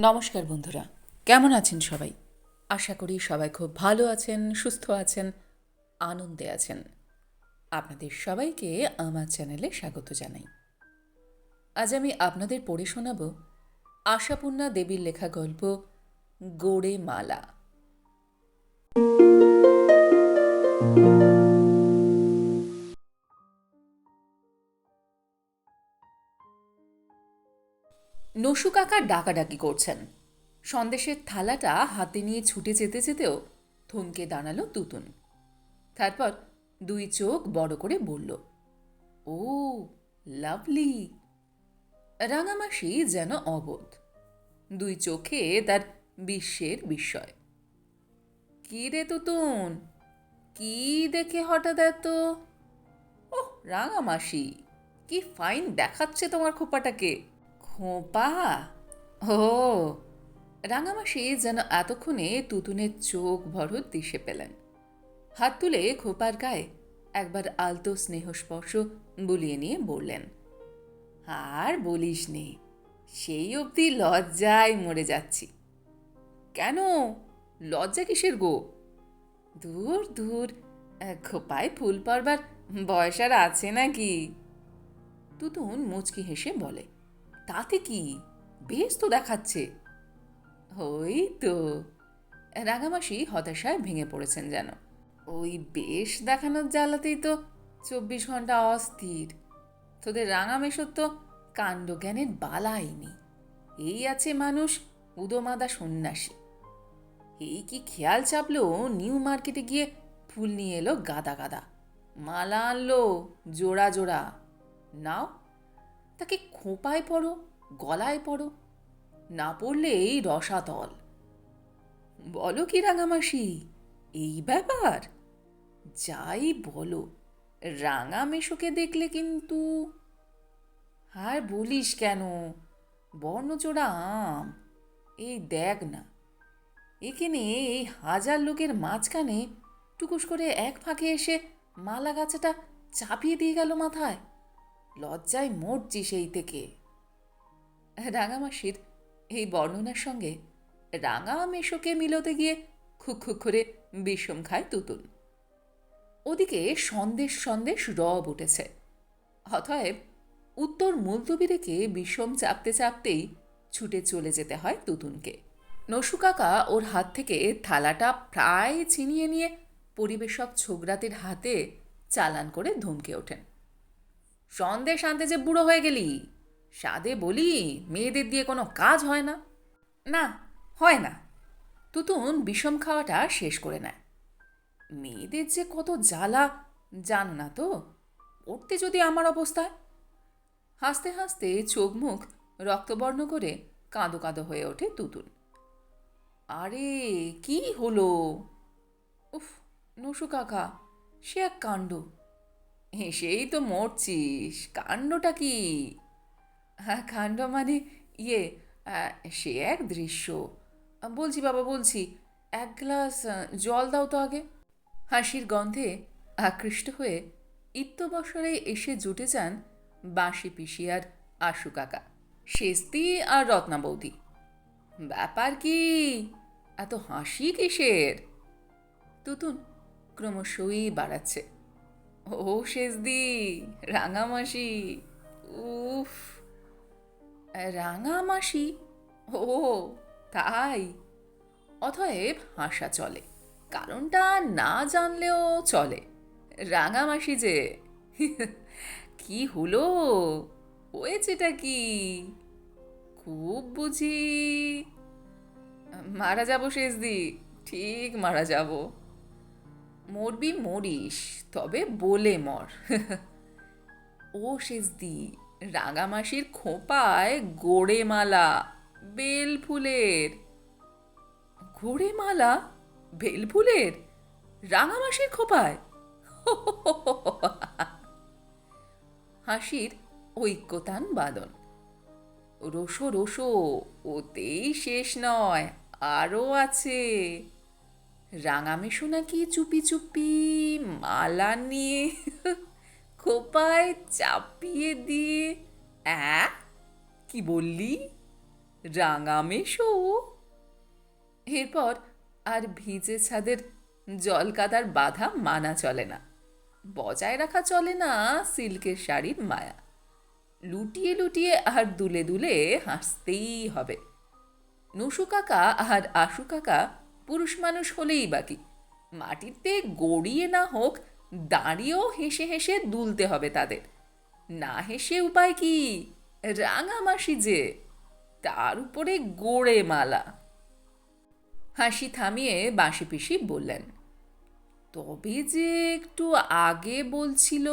নমস্কার বন্ধুরা, কেমন আছেন সবাই? আশা করি সবাই খুব ভালো আছেন, সুস্থ আছেন, আনন্দে আছেন। আপনাদের সবাইকে আমার চ্যানেলে স্বাগত জানাই। আজ আমি আপনাদের পড়ে শোনাব আশাপূর্ণা দেবীর লেখা গল্প গোড়ে মালা নসু কাকা ডাকাডাকি করছেন। সন্দেশের থালাটা হাতে নিয়ে ছুটে যেতে যেতেও থমকে দাঁড়াল তুতুন। তারপর দুই চোখ বড় করে বলল, ও, লাভলি। রাঙামাসি যেন অবোধ। দুই চোখে তার বিশ্বের বিস্ময়। কি রে তুতুন? কি দেখে হঠাৎ এত? ও রাঙামাসি, কি ফাইন দেখাচ্ছে তোমার খোপাটাকে। খোপা? ও, রাঙামাসি যেন এতক্ষণে তুতুনের চোখ ভরত দিশে পেলেন। হাত তুলে খোপার গায়ে একবার আলতো স্নেহস্পর্শ বুলিয়ে নিয়ে বললেন, আর বলিস নে, সেই অবধি লজ্জায় মরে যাচ্ছি। কেন? লজ্জা কিসের গো? দূর দূর, খোপায় ফুল পড়বার বয়স আর আছে নাকি? তুতুন মুচকি হেসে বলে তাতে কি? বেশ তো দেখাচ্ছে। ওই তো। রাঙামাসি হতাশায় ভেঙে পড়েছেন যেন। ওই বেশ দেখানোর জ্বালাতেই তো চব্বিশ ঘণ্টা অস্থির। তোদের রাঙামেশর তো কাণ্ডজ্ঞানের বালাইনি এই আছে মানুষ উদোমাদা সন্ন্যাসী। এই কি খেয়াল চাপলো? নিউ মার্কেটে গিয়ে ফুল নিয়ে এলো গাদা গাদা। মালা আনলো, জোড়া জোড়া। নাও তাকে খোঁপায় পড়ো, গলায় পড়ো, না পড়লে এই রসাতল। বলো কি রাঙামাসি, এই ব্যাপার? যাই বলো, রাঙা মেশোকে দেখলে কিন্তু আর বলিস কেন? বর্ণচোড়া আম, এই দেখ না। এখানে এই হাজার লোকের মাঝখানে টুকুস করে এক ফাঁকে এসে মালা গাছাটা চাপিয়ে দিয়ে গেল মাথায়। লজ্জায় মরছি সেই থেকে। রাঙামাসির এই বর্ণনার সঙ্গে রাঙা মেশোকে মিলতে গিয়ে খুক খুক করে বিষম খায় তুতুন ওদিকে সন্দেশ সন্দেশ রব উঠেছে। অতএব উত্তর মুলতবি রেখে বিষম চাপতে চাপতেই ছুটে চলে যেতে হয় তুতুনকে নসু কাকা ওর হাত থেকে থালাটা প্রায় ছিনিয়ে নিয়ে পরিবেশক ছোকরাতের হাতে চালান করে ধমকে ওঠেন। সন্দেশ আনতে যে বুড়ো হয়ে গেলি? সাদে বলি, মেয়েদের দিয়ে কোনো কাজ হয় না। না, হয় না। তুতুন বিষম খাওয়াটা শেষ করে নেয়। মেয়েদের যে কত জ্বালা, জান না তো? পড়তে যদি আমার অবস্থায়? হাসতে হাসতে চোখ মুখ রক্তবর্ণ করে কাঁদো কাঁদো হয়ে ওঠে তুতুন। আরে, কি হলো? উফ, নসু কাকা, সে এক কাণ্ড। হেসেই তো মরছিস, কাণ্ডটা কি? হ্যাঁ কাণ্ড মানে ইয়ে সে এক দৃশ্য। বলছি বাবা, বলছি, এক গ্লাস জল দাও তো আগে। হাসির গন্ধে আকৃষ্ট হয়ে ইত্যবসরে এসে জুটে যান বাঁশি পিসি আর আশু কাকা শেস্তি আর রত্না বৌদি। ব্যাপার কি? এত হাসি কিসের? তুতুন ক্রমশই বাড়াচ্ছে। ও শেষদি রাঙামাসি, উফ। রাঙামাসি? ও, তাই। অতএব হাসা চলে, কারণটা না জানলেও চলে। রাঙামাসি যে, কি হলো? হয়েছেটা কি? খুব বুঝি। মারা যাব শেষদি ঠিক মারা যাব। মরবি মরিস, তবে বলে মর। ও শেষদি রাঙামাসির খোঁপায় গোড়ে মালা বেল ফুলের গোড়ে মালা বেল ফুলের রাঙামাসির খোঁপায়? হাসির ঐক্যতান বাদন। রোসো রোসো ওতেই শেষ নয় আরও আছে। রাঙামেশো নাকি চুপি চুপি মালা নিয়ে খোপায় চাপিয়ে দিয়ে, অ্যা? কি বললি? রাঙামেশো? এরপর আর ভিজে ছাদের জল কাদার বাধা মানা চলে না। বজায় রাখা চলে না সিল্কের শাড়ির মায়া। লুটিয়ে লুটিয়ে আর দুলে দুলে হাসতেই হবে। নসু কাকা আর আশু কাকা পুরুষ মানুষ হলেই বাকি মাটিতে গড়িয়ে না হোক, দাঁড়িয়েও হেসে হেসে দুলতে হবে তাদের। না হেসে উপায় কি? রাঙামাসি যে, তার উপরে গোড়ে মালা। হাসি থামিয়ে বাঁশি পিসি বললেন, তবে যে একটু আগে বলছিল,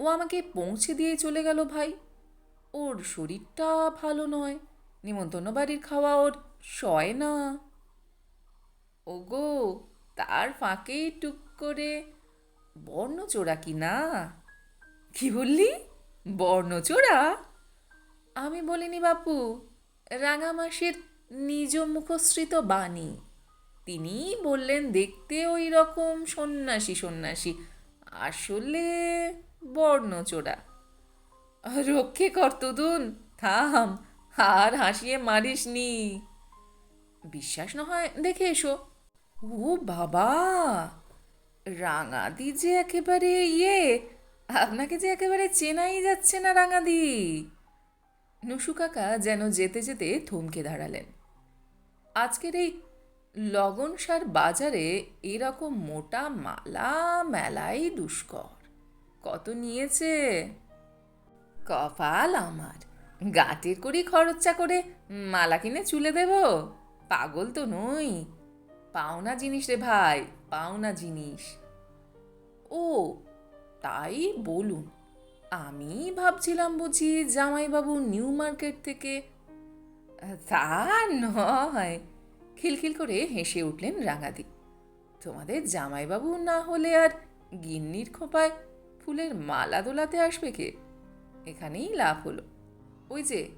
ও আমাকে পৌঁছে দিয়ে চলে গেল ভাই। ওর শরীরটা ভালো নয়, নিমন্ত্রণ বাড়ির খাওয়া ওর সয় না। ওগো, তার ফাঁকে টুক করে বর্ণচোরা কি না? কি বললি? বর্ণচোরা? আমি বলিনি বাপু, রাঙামাসির নিজ মুখশ্রিত বাণী। তিনি বললেন, দেখতে ওই রকম সন্ন্যাসী সন্ন্যাসী। আসলে বর্ণচোরা। রক্ষে কর্তদুন থাম, আর হাসিয়ে মারিস নি বিশ্বাস না হয়, দেখে এসো। ও বাবা! রাঙাদি যে একেবারে ইয়ে আপনাকে যে একেবারে চেনাই যাচ্ছে না রাঙাদি। নুসু কাকা যেন যেতে যেতে থমকে দাঁড়ালেন। আজকের এই লগনসার বাজারে এরকম মোটা মালা মেলাই দুষ্কর। কত নিয়েছে? কপাল আমার। গাটের করি খরচা করে মালা কিনে চুলে দেব? পাগল তো নই। পাওনা জিনিস রে ভাই, পাওনা জিনিস। ও, তাই বলুন আমি ভাবছিলাম বুঝি জামাইবাবু নিউ মার্কেট থেকে। তা নয়, খিলখিল করে হেসে উঠলেন রাঙাদি। তোমাদের জামাইবাবু না হলে আর গিন্নির খোপায় ফুলের মালা দোলাতে আসবে কে? এখানেই লাভ হলো। ওই যে,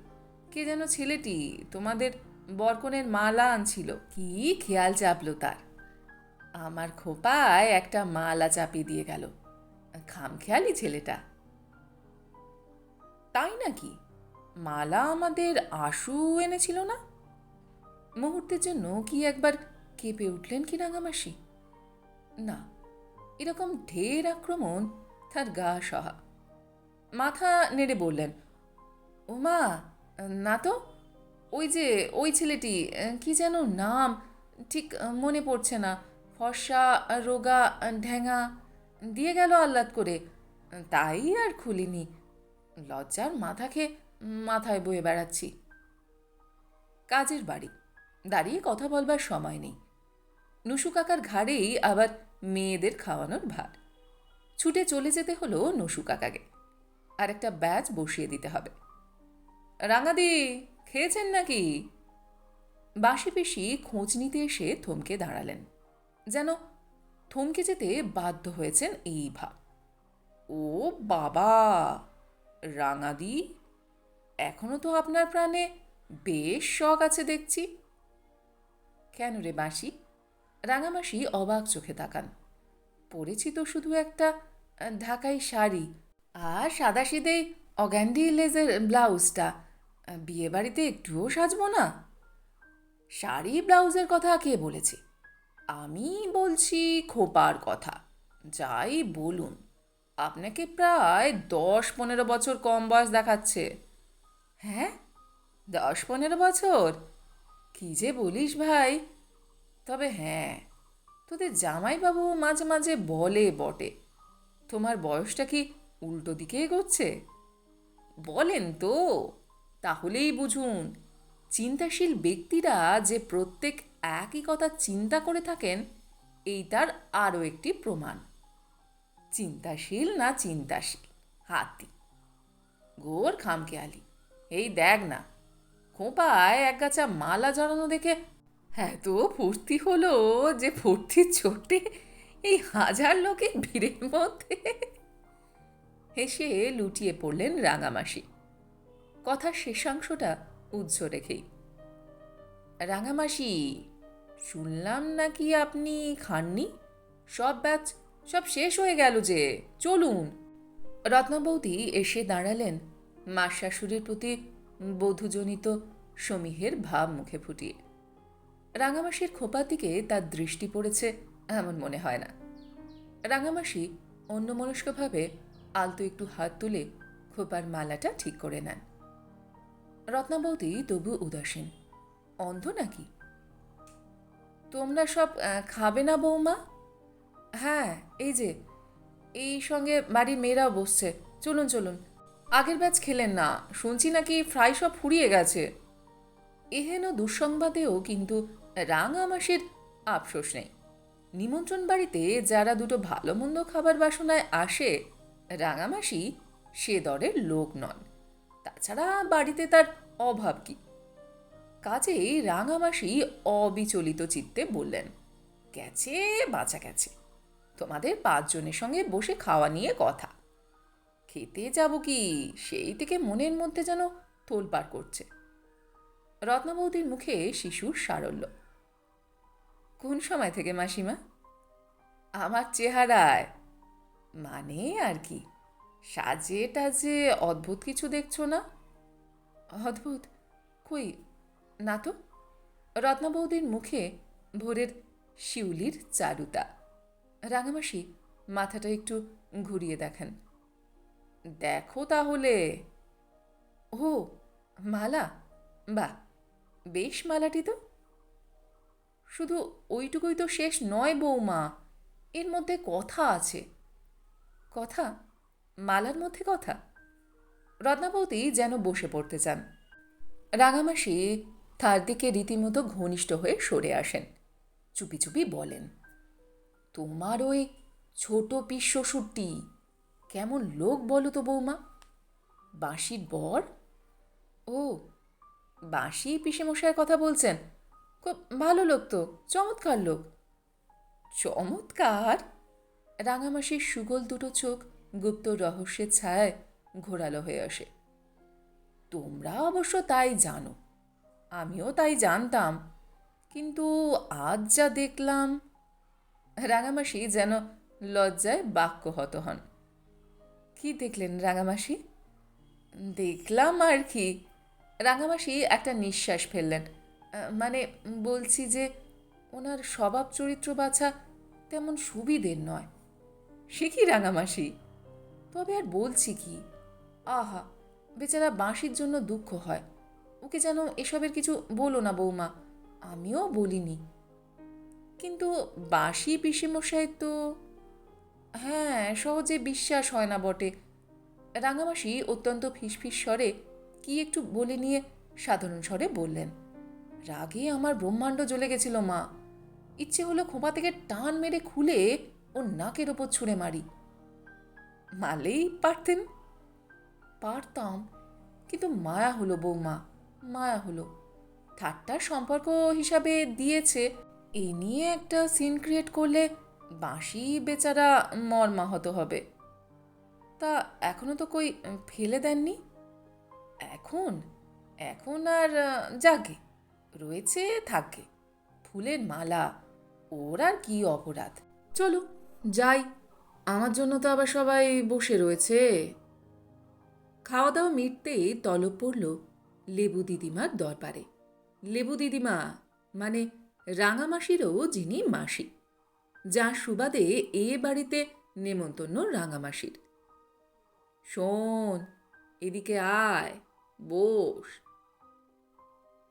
কে যেন ছেলেটি তোমাদের বরকনের মালা আনছিল। কি খেয়াল চাপলো তার। আমার খোপায় একটা মালা চাপিয়ে দিয়ে গেল। খামখেয়ালি ছেলেটা। তাই নাকি? মালা আমাদের আশু এনেছিল না? মুহূর্তের জন্য কি একবার কেঁপে উঠলেন কি রাঙামাসি? না, এরকম ঢের আক্রমণ তার গা সহা। মাথা নেড়ে বললেন, ওমা, না তো? ওই যে, ওই ছেলেটি কি যেন নাম, ঠিক মনে পড়ছে না। ফর্সা, রোগা ঢ্যাঙা দিয়ে গেল আহ্লাদ করে। তাই আর খুলিনি। লজ্জার মাথা খেয়ে মাথায় বয়ে বেড়াচ্ছি। কাজের বাড়ি। দাঁড়িয়ে কথা বলবার সময় নেই। নসু কাকার ঘাড়েই আবার মেয়েদের খাওয়ানোর ভার ছুটে চলে যেতে হলো নসু কাকাকে। আর একটা ব্যাচ বসিয়ে দিতে হবে। রাঙাদি! খেয়েছেন নাকি? বাসি পিসি খোঁজ নিতে এসে থমকে দাঁড়ালেন। যেন থমকে যেতে বাধ্য হয়েছেন এই ভাব ও বাবা! রাঙাদি, এখনও তো আপনার প্রাণে বেশ শখ আছে দেখছি। কেন রে বাঁশি? রাঙামাসি অবাক চোখে তাকান। পরেছি তো শুধু একটা ঢাকাই শাড়ি আর সাদা সিদেই অগ্যান্ডি লেজের ব্লাউজটা। বিয়ে বাড়িতে একটুও সাজবো না। শাড়ি, ব্লাউজের কথা কে বলেছে? আমি বলছি খোপার কথা। যাই বলুন, আপনাকে প্রায় দশ পনেরো বছর কম বয়স দেখাচ্ছে। হ্যাঁ? দশ পনেরো বছর? কি যে বলিস ভাই। তবে হ্যাঁ তোদের জামাইবাবু মাঝে মাঝে বলে বটে। তোমার বয়সটা কি উল্টো দিকে এগোচ্ছে? বলেন তো। তাহলেই বুঝুন, চিন্তাশীল ব্যক্তিরা যে প্রত্যেক একই কথা চিন্তা করে থাকেন, এই তার আরও একটি প্রমাণ। চিন্তাশীল না চিন্তাশীল? হাতি। গোর খামখেয়ালি। এই দেখ না, খোঁপায় এক গাছা মালা জড়ানো দেখে এত ফুর্তি হলো যে ফুর্তির চোটে এই হাজার লোকের ভিড়ের মধ্যে। হেসে লুটিয়ে পড়লেন রাঙামাসি। কথার শেষাংশটা উজ্জ্ব রেখেই। রাঙামাসি, শুনলাম নাকি আপনি খাননি? সব ব্যাচ, সব শেষ হয়ে গেল যে, চলুন। রত্নাবৌদি এসে দাঁড়ালেন মা শাশুড়ির প্রতি বধূজনিত সমীহের ভাব মুখে ফুটিয়ে। রাঙামাসির খোপার দিকে তার দৃষ্টি পড়েছে এমন মনে হয় না। রাঙামাসি অন্যমনস্কভাবে আলতো একটু হাত তুলে খোপার মালাটা ঠিক করে নেন। রত্নাবতী তবু উদাসীন। অন্ধ নাকি? তোমরা সব খাবে না বৌমা? হ্যাঁ এই যে, এই সঙ্গে বাড়ির মেয়েরাও বসছে। চলুন চলুন। আগের ব্যাচ খেলেন না, শুনছি নাকি ফ্রাই সব ফুরিয়ে গেছে। এহেন দুঃসংবাদেও কিন্তু রাঙামাসির আফসোস নেই। নিমন্ত্রণ বাড়িতে যারা দুটো ভালো মন্দ খাবার বাসনায় আসে, রাঙামাসি সে দরের লোক নন। তাছাড়া বাড়িতে তার অভাব কি? কাজেই রাঙামাসি অবিচলিত চিত্তে বললেন, গেছে, বাঁচা গেছে। তোমাদের পাঁচজনের সঙ্গে বসে খাওয়া নিয়ে কথা। খেতে যাব কি? সেই থেকে মনের মধ্যে যেন তোলপাড় করছে। রত্নাবৌদির মুখে শিশুর সারল্য, কোন সময় থেকে মাসিমা? আমার চেহারায়। মানে আর কি? সাজে টাজে অদ্ভুত কিছু দেখছ না? অদ্ভুত? কই? না তো। রত্নাবৌদির মুখে ভোরের শিউলির চারুতা। রাঙামাসি, মাথাটা একটু ঘুরিয়ে দেখেন। দেখো তাহলে। ও, মালা? বাহ, বেশ মালাটি তো। শুধু ওইটুকুই তো শেষ নয় বৌমা, এর মধ্যে কথা আছে। কথা? মালার মধ্যে কথা? রত্নাবতী যেন বসে পড়তে চান। রাঙামাসি তার দিকে রীতিমতো ঘনিষ্ঠ হয়ে সরে আসেন। চুপি চুপি বলেন, তোমার ওই ছোট পিস শ্বশুরটি কেমন লোক বলো তো বৌমা? বাঁশির বর? ও, বাঁশি পিসেমশাইয়ের কথা বলছেন? খুব ভালো লোক তো, চমৎকার লোক। চমৎকার? রাঙামাসির সুগল দুটো চোখ গুপ্ত রহস্যের ছায়ায় ঘোরালো হয়ে আসে। তোমরা অবশ্য তাই জানো। আমিও তাই জানতাম। কিন্তু আজ যা দেখলাম, রাঙামাসি যেন লজ্জায় বাক্যহত হন। কি দেখলেন রাঙামাসি? দেখলাম আর কি। রাঙামাসি একটা নিঃশ্বাস ফেললেন। মানে বলছি যে, ওনার স্বভাব চরিত্র বাছা তেমন সুবিধের নয়। সে কি রাঙামাসি? তবে আর বলছি কি? আহা, বেচারা বাঁশির জন্য দুঃখ হয়। ওকে যেন এসবের কিছু বলো না বৌমা, আমিও বলিনি। কিন্তু বাঁশি পিসেমশাই তো হ্যাঁ সহজে বিশ্বাস হয় না বটে। রাঙামাসি অত্যন্ত ফিসফিস স্বরে কি একটু বলে নিয়ে সাধারণ স্বরে বললেন, রাগে আমার ব্রহ্মাণ্ড জ্বলে গেছিল মা। ইচ্ছে হলো খোপা থেকে টান মেরে খুলে ওর নাকের ওপর ছুঁড়ে মারি। মারলেই পারতেন? পারতাম। কিন্তু মায়া হলো বৌমা, মায়া হলো। ঠাট্টার সম্পর্ক হিসাবে দিয়েছে। এই নিয়ে একটা সিন ক্রিয়েট করলে বাঁশি বেচারা মর্মাহত হবে। তা এখনও তো কই ফেলে দেননি? এখন? এখন আর যাকে রয়েছে থাকে। ফুলের মালা। ওর আর কি অপরাধ? চলো যাই। আমার জন্য তো আবার সবাই বসে রয়েছে। খাওয়া দাওয়া মিটতেই তলব পড়ল লেবু দিদিমার দরবারে। লেবু দিদিমা মানে রাঙামাসিরও যিনি মাসি, যার সুবাদে এ বাড়িতে নেমন্তন্ন রাঙামাসির। শোন, এদিকে আয়, বস।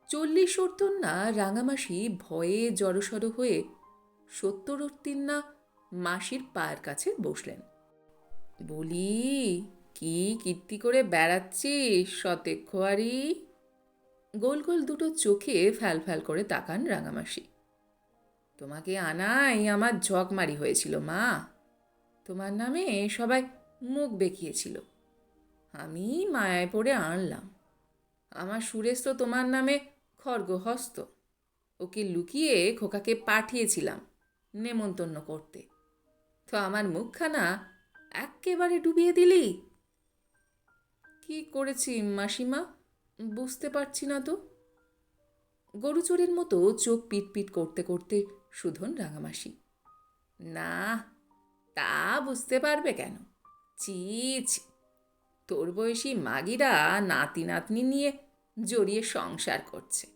চল্লিশ না রাঙামাসি ভয়ে জড়সড় হয়ে সত্তর না মাসির পায়ের কাছে বসলেন। বলি, কি কীর্তি করে বেড়াচ্ছিস সতেক খোয়ারি? গোল গোল দুটো চোখে ফ্যাল ফ্যাল করে তাকান রাঙামাসি। তোমাকে আনাই আমার ঝকমারি হয়েছিল, মা। তোমার নামে সবাই মুখ বেঁকিয়েছিল। আমি মায়ায় পড়ে আনলাম। আমার সুরেশ তো তোমার নামে খড়গহস্ত ওকে লুকিয়ে খোকাকে পাঠিয়েছিলাম নেমন্তন্ন করতে। তো আমার মুখখানা এক্কেবারে ডুবিয়ে দিলি? কি করেছি মাসিমা? বুঝতে পারছি না তো। গরু গরুচোরের মতো চোখ পিটপিট করতে করতে সুধন রাঙামাসি। না, তা বুঝতে পারবে কেন? চি তোর বয়সী মাগিরা নাতি নাতনি নিয়ে জড়িয়ে সংসার করছে।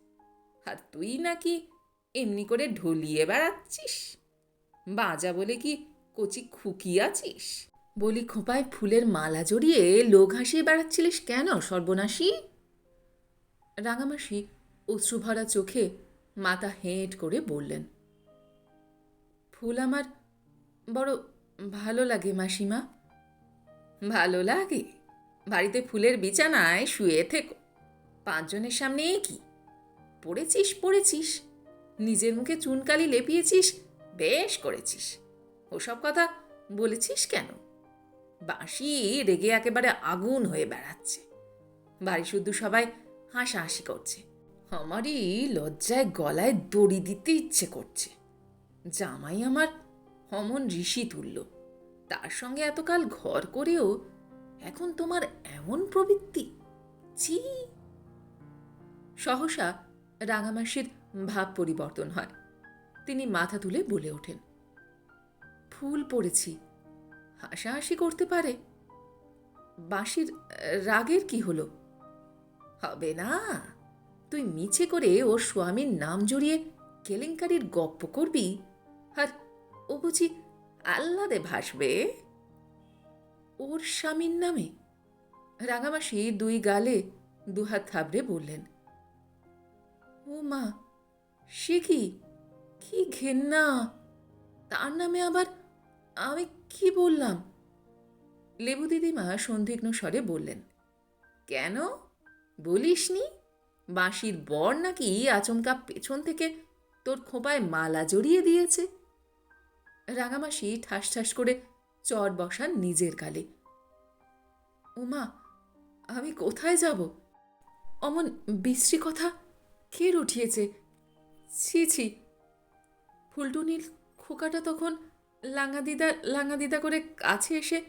আর তুই নাকি এমনি করে ঢলিয়ে বেড়াচ্ছিস? বাজা বলে কি কচি খুকি আছিস? বলি, খোপায় ফুলের মালা জড়িয়ে লোক হাসিয়ে বেড়াচ্ছিলিস কেন, সর্বনাশী? রাঙামাসি অশ্রুভরা চোখে মাথা হেঁট করে বললেন, ফুল আমার বড় ভালো লাগে মাসিমা। ভালো লাগে? বাড়িতে ফুলের বিছানায় শুয়ে থেকো। পাঁচজনের সামনে কি? পড়েছিস পড়েছিস। নিজের মুখে চুনকালি লেপিয়েছিস, বেশ করেছিস। ওসব কথা বলেছিস কেন? বাঁশি রেগে একেবারে আগুন হয়ে বেড়াচ্ছে। বাড়ি শুদ্ধ সবাই হাসাহাসি করছে। আমারই লজ্জায় গলায় দড়ি দিতে ইচ্ছে করছে। জামাই আমার অমন ঋষি তুল্য তার সঙ্গে এতকাল ঘর করেও এখন তোমার এমন প্রবৃত্তি? ছি! সহসা রাঙামাসির ভাব পরিবর্তন হয়। তিনি মাথা তুলে বলে ওঠেন। ফুল পড়েছি। হাসাহাসি করতে পারে। বাঁশির রাগের কি হলো? হবে না। তুই মিছে করে ওর স্বামীর নাম জড়িয়ে কেলেঙ্কারির গপ্প করবি? আর ও বুঝি আহ্লাদে ভাসবে? ওর স্বামীর নামে? রাঙামাসি দুই গালে দুহাত থাবড়ে বললেন, ও মা, সে কি? কি ঘেন্না? তার নামে আবার আমি কি বললাম? লেবু দিদিমা সন্দিগ্ন স্বরে বললেন, কেন? বলিসনি? বাঁশির বর নাকি আচমকা পেছন থেকে তোর খোঁপায় মালা জড়িয়ে দিয়েছে? রাঙামাসি ঠাস ঠাস করে চট বসান নিজের গালে। উমা আমি কোথায় যাব? অমন বিশ্রী কথা কে উঠিয়েছে। ছি ছি। ফুলটুনির খোকাটা তখন লাঙা দিদা লাঙা দিদা করে কাছে এসে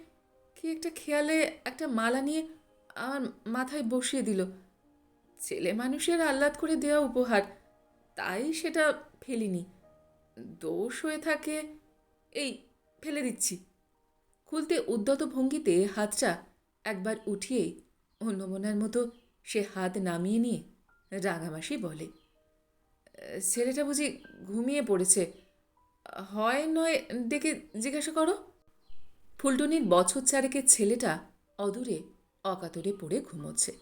কি একটা খেয়ালে একটা মালা নিয়ে আমার মাথায় বসিয়ে দিল। ছেলে মানুষের আহ্লাদ করে দেওয়া উপহার, তাই সেটা ফেলিনি। দোষ হয়ে থাকে, এই ফেলে দিচ্ছি। খুলতে উদ্যত ভঙ্গিতে হাতটা একবার উঠিয়েই অন্যমনার মতো সে হাত নামিয়ে নিয়ে রাঙামাসি বলে, ছেলেটা বুঝি ঘুমিয়ে পড়েছে। হয় নয়, ডেকে জিজ্ঞাসা করো। ফুলটুনির বছর চারেকের ছেলেটা অদূরে, অকাতরে পড়ে ঘুমোচ্ছে।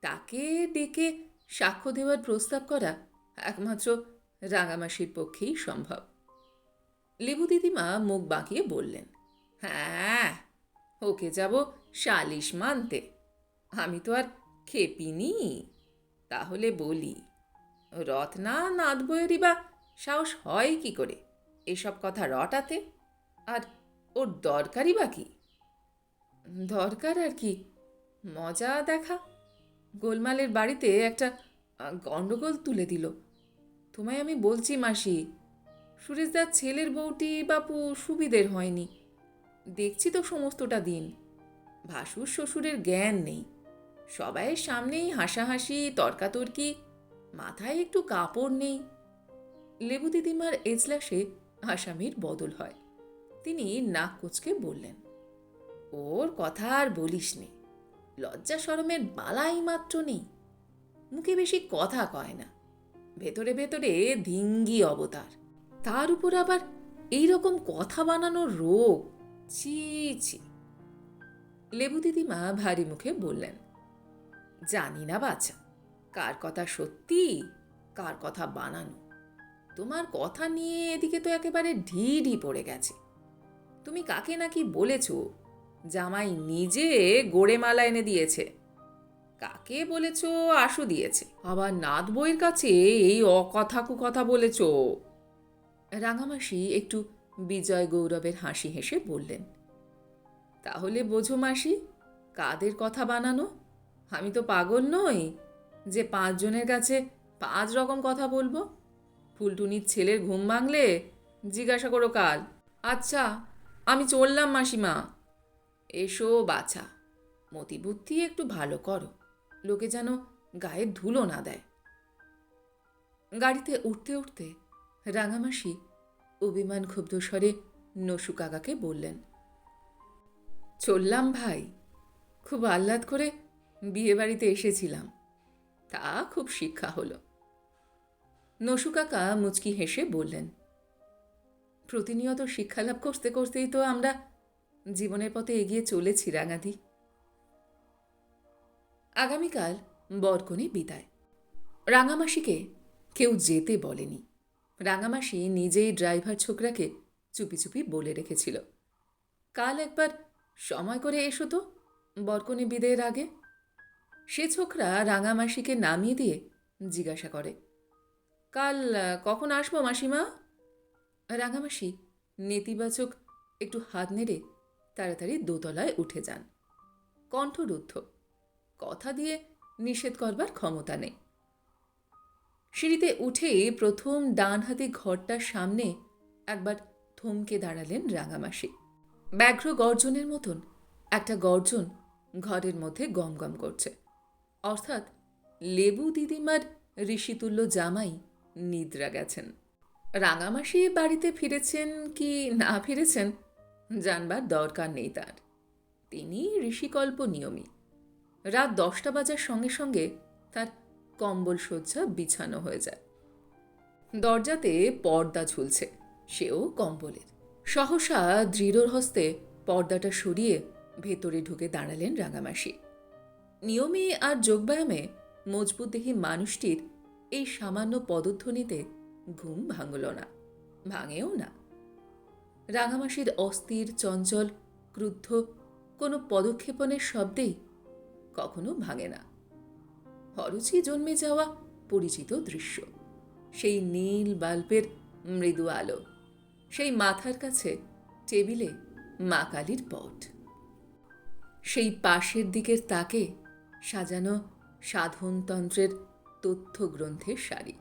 তাকে ডেকে সাক্ষ্য দেওয়ার প্রস্তাব করা একমাত্র রাঙামাসির পক্ষেই সম্ভব। লেবু দিদিমা মুখ বাঁকিয়ে বললেন হ্যাঁ ওকে যাব সালিশ মানতে। আমি তো আর খেপিনি। তাহলে বলি, রত্না নাদ বইয়েরই বা সাহস হয় কি করে? এসব কথা রটাতে আর ওর দরকারই বা কি? দরকার আর কি? মজা দেখা। গোলমালের বাড়িতে একটা গণ্ডগোল তুলে দিল। তোমায় আমি বলছি মাসি, সুরেশদার ছেলের বউটি বাপু সুবিধের হয়নি। দেখছি তো সমস্তটা দিন। ভাসুর শ্বশুরের জ্ঞান নেই। সবাইয়ের সামনেই হাসাহাসি, তর্কাতর্কি, মাথায় একটু কাপড় নেই। লেবু দিদিমার এজলাসে আসামির বদল হয়। তিনি নাক কুচকে বললেন, ওর কথা আর বলিস নে লজ্জা সরমের বালাই মাত্র নেই। মুখে বেশি কথা কয় না, ভেতরে ভেতরে ধিঙ্গি অবতার। তার উপর আবার এই রকম কথা বানানোর রোগ, ছি ছি। লেবু দিদিমা ভারী মুখে বললেন, জানি না বাচ্চা কার কথা সত্যি, কার কথা বানানো? তোমার কথা নিয়ে এদিকে তো একেবারে ঢি ঢি পড়ে গেছে। তুমি কাকে নাকি বলেছ? জামাই নিজে গোড়ে মালা এনে দিয়েছে। কাকে বলেছ? আশু দিয়েছে। আবার নাথ বইয়ের কাছে এই অকথা কুকথা বলেছ। রাঙামাসি একটু বিজয় গৌরবের হাসি হেসে বললেন, তাহলে বোঝো মাসি, কাদের কথা বানানো? আমি তো পাগল নই যে পাঁচজনের কাছে পাঁচ রকম কথা বলব। ফুলটুনির ছেলের ঘুম ভাঙলে? জিজ্ঞাসা করো কাল। আচ্ছা আমি চললাম মাসিমা। এসো বাছা মতিবুদ্ধি একটু ভালো করো। লোকে যেন গায়ে ধুলো না দেয়। গাড়িতে উঠতে উঠতে রাঙামাসি অভিমান ক্ষুব্ধ স্বরে নসু কাকাকে বললেন, চললাম ভাই, খুব আহ্লাদ করে বিয়ে বাড়িতে এসেছিলাম। তা খুব শিক্ষা হলো। নসু কাকা মুচকি হেসে বললেন, প্রতিনিয়ত শিক্ষালাভ করতে করতেই তো আমরা জীবনের পথে এগিয়ে চলেছি, রাঙাদি। আগামীকাল বরকনে বিদায়। রাঙামাসিকে কেউ যেতে বলেনি। রাঙামাসি নিজেই ড্রাইভার ছোকরাকে চুপি চুপি বলে রেখেছিল, কাল একবার সময় করে এসো তো বরকনে বিদায়ের আগে। সে ছোকরা রাঙামাসিকে নামিয়ে দিয়ে জিজ্ঞাসা করে কাল কখন আসব মাসিমা? রাঙামাসি, নেতিবাচক একটু হাত নেড়ে তাড়াতাড়ি দোতলায় উঠে যান। কণ্ঠরুদ্ধ, কথা দিয়ে নিষেধ করবার ক্ষমতা নেই। সিঁড়িতে উঠে প্রথম ডান হাতে ঘরটার সামনে একবার থমকে দাঁড়ালেন রাঙামাসি। ব্যাঘ্র গর্জনের মতন একটা গর্জন ঘরের মধ্যে গমগম করছে। অর্থাৎ লেবু দিদিমার ঋষিতুল্য জামাই নিদ্রা গেছেন। রাঙামাসি বাড়িতে ফিরেছেন কি না ফিরেছেন জানবার দরকার নেই তার। তিনি ঋষিকল্প নিয়মী। রাত দশটা বাজার সঙ্গে সঙ্গে তার কম্বল শয্যা বিছানো হয়ে যায়। দরজাতে পর্দা ঝুলছে, সেও কম্বলের। সহসা দৃঢ় হস্তে পর্দাটা সরিয়ে ভেতরে ঢুকে দাঁড়ালেন রাঙামাসি। নিয়মে আর যোগব্যায়ামে মজবুত দেহি মানুষটির এই সামান্য পদধ্বনিতে ঘুম ভাঙল না, ভাঙেও না। রাঙামাসির অস্থির, চঞ্চল, ক্রুদ্ধ কোনো পদক্ষেপণের শব্দেই কখনো ভাঙে না। হরচি জন্মে যাওয়া পরিচিত দৃশ্য, সেই নীল বাল্বের মৃদু আলো, সেই মাথার কাছে টেবিলে মা কালীর পট। সেই পাশের দিকের তাকে সাজানো সাধনতন্ত্রের তথ্য গ্রন্থের সারি।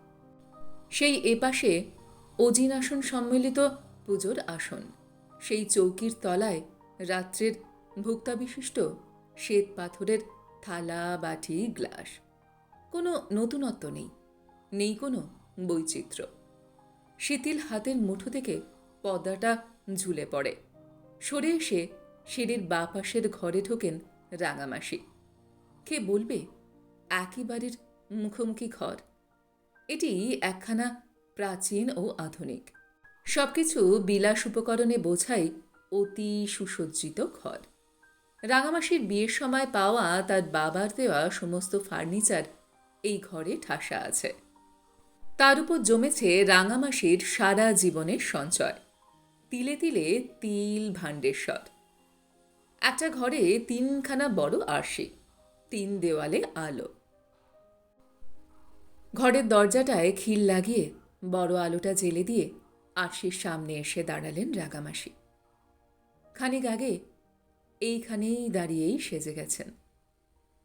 সেই এপাশে অজিনাসন সম্মিলিত পুজোর আসন। সেই চৌকির তলায় রাত্রের ভুক্তাবিশিষ্ট শ্বেত পাথরের থালা, বাটি, গ্লাস। কোনো নতুনত্ব নেই নেই কোনো বৈচিত্র্য। শিথিল হাতের মুঠো থেকে পর্দাটা ঝুলে পড়ে। সরে এসে সিঁড়ির বা পাশের ঘরে ঢোকেন রাঙামাসি। কে বলবে একই বাড়ির মুখোমুখি ঘর। এটি একখানা প্রাচীন ও আধুনিক। সবকিছু বিলাস উপকরণে বোঝাই অতি সুসজ্জিত ঘর। রাঙামাসির বিয়ের সময় পাওয়া তার বাবার দেওয়া সমস্ত ফার্নিচার এই ঘরে ঠাসা আছে। তার উপর জমেছে রাঙামাসির সারা জীবনের সঞ্চয়। তিলে তিলে তিল ভাণ্ডেশ্বর একটা ঘরে তিনখানা বড় আরশি, তিন দেওয়ালে আলো। ঘরের দরজাটায় খিল লাগিয়ে বড় আলোটা জেলে দিয়ে আরশির সামনে এসে দাঁড়ালেন রাগামাসি। খানিক আগে এইখানেই দাঁড়িয়েই সেজে গেছেন।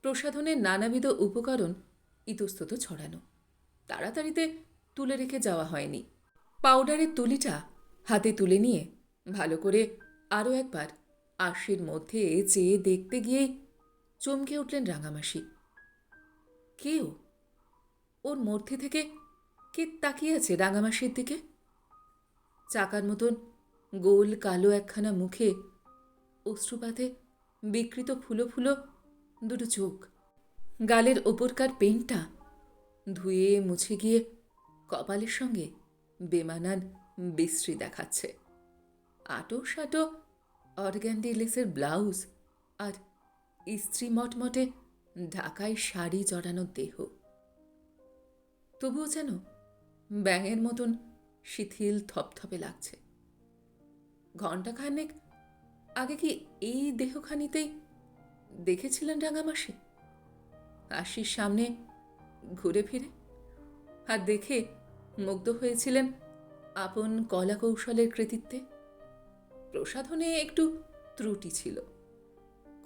প্রসাধনের নানাবিধ উপকরণ ইতস্তত ছড়ানো। তাড়াতাড়িতে তুলে রেখে যাওয়া হয়নি। পাউডারের তুলিটা হাতে তুলে নিয়ে ভালো করে আরও একবার আরশির মধ্যে চেয়ে দেখতে গিয়েই চমকে উঠলেন রাঙামাসি। কেউ ওর মধ্যে থেকে কে তাকিয়ে আছে রাঙামাসির দিকে? চাকার মতন গোল কালো একখানা মুখে অশ্রুপাতে বিকৃত ফুলো ফুলো দুটো চোখ। গালের ওপরকার পেনটা ধুয়ে মুছে গিয়ে কপালের সঙ্গে বেমানান বিশ্রী দেখাচ্ছে। আটো সাটো অর্গ্যান্ডি লেসের ব্লাউজ আর স্ত্রী মটমটে ঢাকায় শাড়ি জড়ানো দেহ। তবুও যেন ব্যাঙের মতন শিথিল থপথপে লাগছে। ঘণ্টাখানেক আগে কি এই দেহখানিতেই দেখেছিলেন রাঙামাসি আশির সামনে ঘুরে ফিরে আর দেখে মুগ্ধ হয়েছিলেন আপন কলা কৌশলের কৃতিত্বে। প্রসাধনে একটু ত্রুটি ছিল,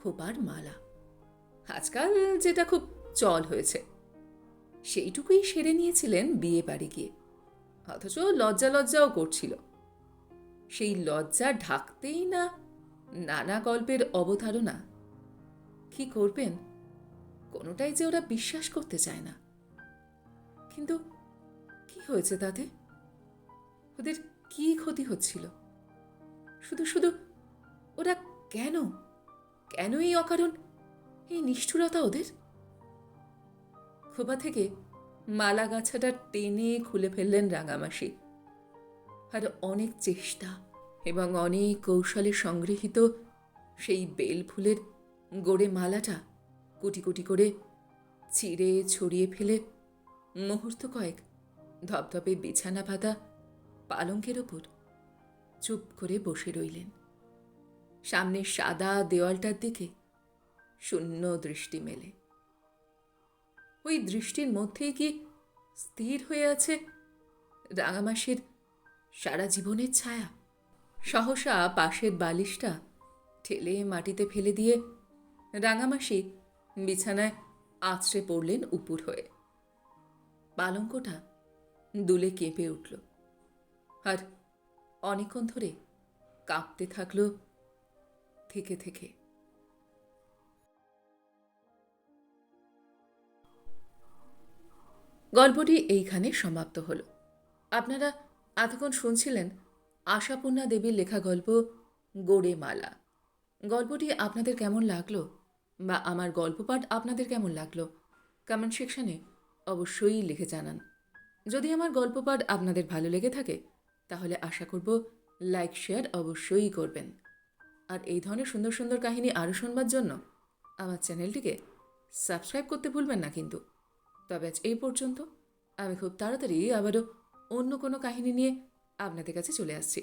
খোপার মালা। আজকাল যেটা খুব চল হয়েছে। সেইটুকুই সেরে নিয়েছিলেন বিয়ে বাড়ি গিয়ে। অথচ লজ্জা লজ্জাও করছিল। সেই লজ্জা ঢাকতেই না নানা গল্পের অবতারণা। কি করবেন? কোনোটাই যে ওরা বিশ্বাস করতে চায় না। কিন্তু কি হয়েছে তাতে? ওদের কি ক্ষতি হচ্ছিল? শুধু শুধু ওরা কেন? কেন এই অকারণ? এই নিষ্ঠুরতা ওদের? খোপা থেকে মালা গাছাটা টেনে খুলে ফেললেন রাঙামাসি। আর অনেক চেষ্টা এবং অনেক কৌশলে সংগৃহীত সেই বেল ফুলের গোড়ে মালাটা কুটি কুটি করে চিড়ে ছড়িয়ে ফেলে মুহূর্ত কয়েক ধপধপে বিছানা পাতা পালঙ্কের ওপর চুপ করে বসে রইলেন। সামনে সাদা দেওয়ালটার দিকে শূন্য দৃষ্টি মেলে। ওই দৃষ্টির মধ্যেই কি স্থির হয়ে আছে রাঙামাসির সারা জীবনের ছায়া? সহসা পাশের বালিশটা ঠেলে মাটিতে ফেলে দিয়ে রাঙামাসি বিছানায় আছড়ে পড়লেন উপুর হয়ে। পালঙ্কটা দুলে কেঁপে উঠল আর অনেকক্ষণ ধরে কাঁপতে থাকল থেকে থেকে। গল্পটি এইখানে সমাপ্ত হল। আপনারা এতক্ষণ শুনছিলেন আশাপূর্ণা দেবীর লেখা গল্প গোড়ে মালা। গল্পটি আপনাদের কেমন লাগল বা আমার গল্প পাঠ আপনাদের কেমন লাগল কমেন্ট সেকশানে অবশ্যই লিখে জানান। যদি আমার গল্প পাঠ আপনাদের ভালো লেগে থাকে, তাহলে আশা করব লাইক শেয়ার অবশ্যই করবেন। আর এই ধরনের সুন্দর সুন্দর কাহিনী আরও শুনবার জন্য আমার চ্যানেলটিকে সাবস্ক্রাইব করতে ভুলবেন না কিন্তু। তবে আজ এই পর্যন্ত আমি খুব তাড়াতাড়ি আবারও অন্য কোনো কাহিনী নিয়ে আপনাদের কাছে চলে আসছি।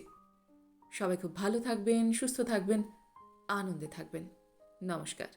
সবাই খুব ভালো থাকবেন, সুস্থ থাকবেন, আনন্দে থাকবেন। নমস্কার।